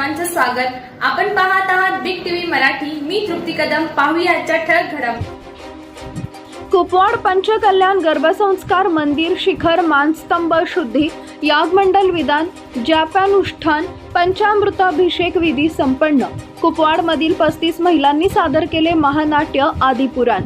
सर्वांचं स्वागत. आपण पाहत आहात बिग टीव्ही मराठी. मी तृप्ती कदम. पाहूया ठळक घडामोडी कुपवाड पंचकल्याण गर्भसंस्कार मंदिर शिखर मानस्तंभ शुद्धी. यागमंडल विधान. जापानुष्ठान पंचामृताभिषेक विधी संपन्न. कुपवाड मधील पस्तीस महिलांनी सादर केले महानाट्य आदिपुराण.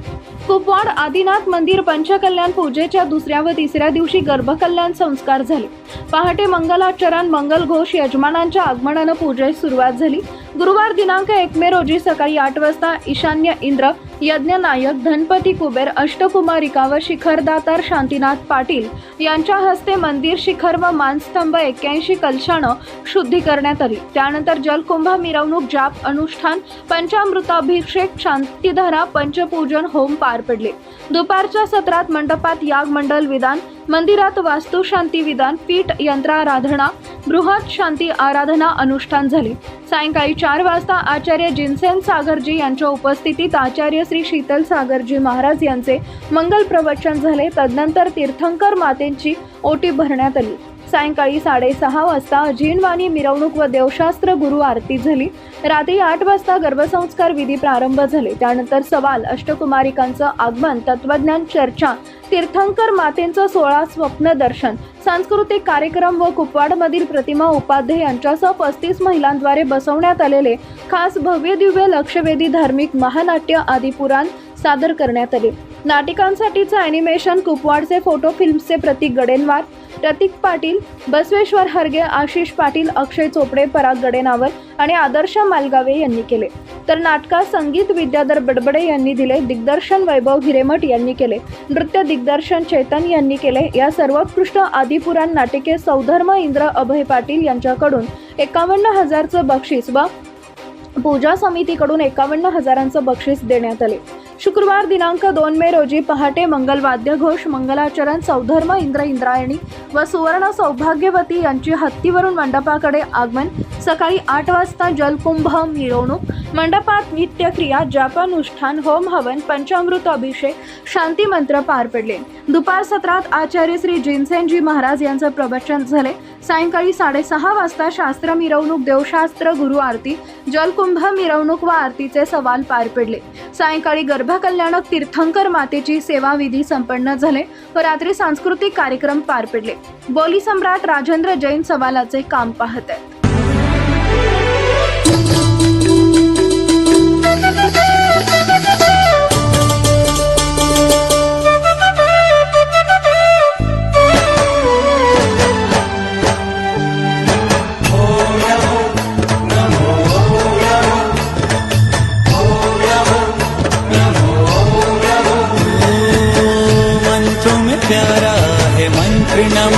कुपवाड आदिनाथ मंदिर पंचकल्याण पूजेच्या दुसऱ्या व तिसऱ्या दिवशी गर्भकल्याण संस्कार झाले. पहाटे मंगलाचरण मंगल घोष यजमानांच्या आगमनानं पूजेस सुरुवात झाली. गुरुवार दिनांक एक मे रोजी सकाळी आठ वाजता ईशान्य इंद्र यज्ञनायक धनपती कुबेर अष्टकुमारिका व शिखरदातार शांतीनाथ पाटील यांच्या हस्ते मंदिर शिखर व मानस्तंभ एक्क्याऐंशी कलशानं शुद्धी करण्यात आली. त्यानंतर जलकुंभ मिरवणूक जाप अनुष्ठान पंचामृताभिषेक शांतीधारा पंचपूजन होम पार पडले. दुपारच्या सत्रात मंडपात याग मंडल विधान मंदिरात वास्तुशांती विधान पीठ यंत्राराधना बृहत शांती आराधना अनुष्ठान झाले. सायंकाळी चार वाजता आचार्य जिनसेन सागरजी यांच्या उपस्थितीत आचार्य श्री शीतल सागरजी महाराज यांचे मंगल प्रवचन झाले. तदनंतर तीर्थंकर मातेंची ओटी भरण्यात आली. सायंकाळी साडेसहा वाजता अजिनवाणी मिरवणूक व देवशास्त्र गुरु आरती झाली. रात्री आठ वाजता गर्भसंस्कार विधी प्रारंभ झाले. त्यानंतर सवाल अष्टकुमारिकांचं आगमन तत्वज्ञान चर्चा तीर्थंकर मातेंचं सोळा स्वप्न दर्शन. सांस्कृतिक कार्यक्रम व कुपवाडमधील प्रतिमा उपाध्ये यांच्यासह पस्तीस महिलांद्वारे बसवण्यात आलेले खास भव्य दिव्य लक्षवेधी धार्मिक महानाट्य आदी पुराण सादर करण्यात आले. नाटिकांसाठीचं अॅनिमेशन कुपवाडचे फोटो फिल्म्सचे प्रतीक गडेनवार प्रतीक पाटील बसवेश्वर हरगे आशिष पाटील अक्षय चोपडे पराग गडेनावर आणि आदर्श मालगावे यांनी केले. तर नाटकात संगीत विद्याधर बडबडे यांनी दिले दिग्दर्शन वैभव हिरेमठ यांनी केले. नृत्य दिग्दर्शन चेतन यांनी केले. या सर्वोत्कृष्ट आदिपुराण नाटिके सौधर्म इंद्र अभय पाटील यांच्याकडून एकावन्न हजारचं बक्षीस व पूजा समितीकडून एकावन्न हजारांचं बक्षीस देण्यात आले. शुक्रवार दिनांक दोन मे रोजी पहाटे मंगल वाद्यघोष मंगलाचरण सौधर्म इंद्र इंद्रायणी व सुवर्ण सौभाग्यवती यांची हत्तीवरून मंडपाकडे आगमन. सकाळी आठ वाजता जलकुंभ मिरवणूक मंडपात नित्यक्रिया जापानुष्ठान होम हवन पंचामृत अभिषेक शांती मंत्र पार पडले. दुपार सत्रात आचार्य श्री जिनसेनजी महाराज यांचं प्रवचन झाले. सायंकाळी साडेसहा वाजता शास्त्र मिरवणूक देवशास्त्र गुरु आरती जलकुंभ मिरवणूक व आरतीचे सवाल पार पडले. सायंकाळी गर्भकल्याणक तीर्थंकर मातेची सेवाविधी संपन्न झाले व रात्री सांस्कृतिक कार्यक्रम पार पडले. बोली सम्राट राजेंद्र जैन सवालाचे काम पाहत आहेत. कृणम्